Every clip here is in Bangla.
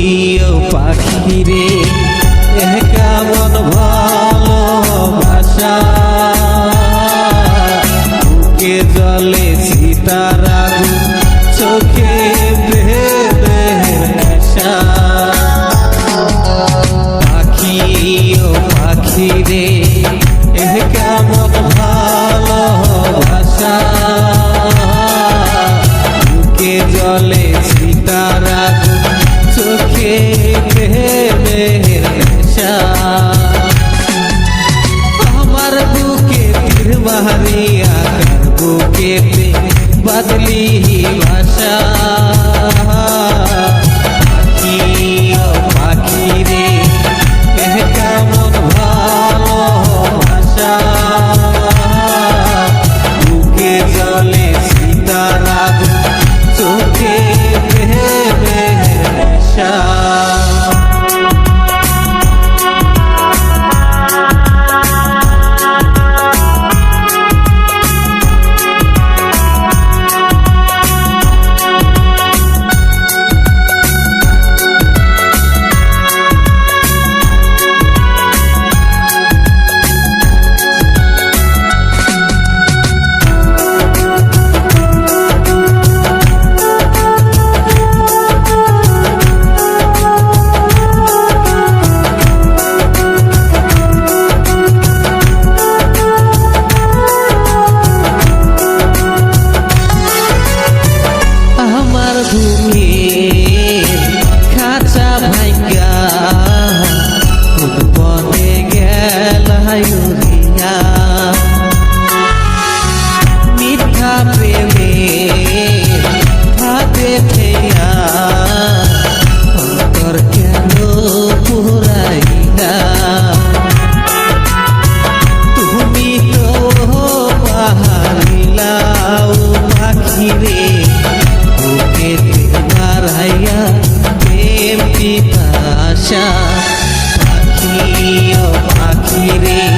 প্রিয় পাখি রে কেমন হারিয়া বুকেতে বদলি ভাষা বাহিরে বুকে হারাইয়া প্রেম পিপাসা পাখি ও পাখি রে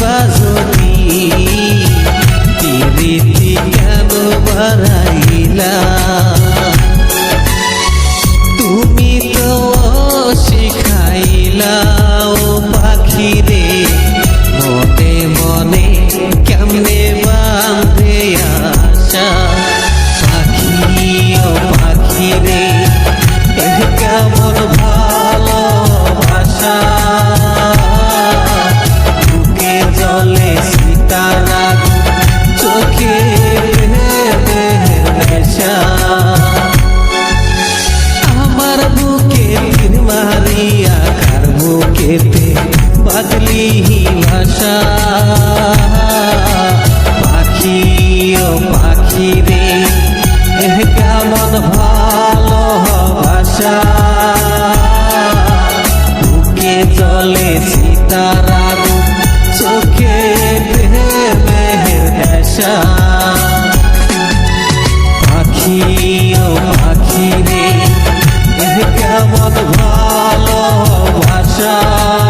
faz ভাষা। পাখি ও পাখি রে, এহ কেমন ভালো ভাষা। বুকে চলে সীতারা চোখে মেহের দেশা পাখি ও পাখি ভাষা।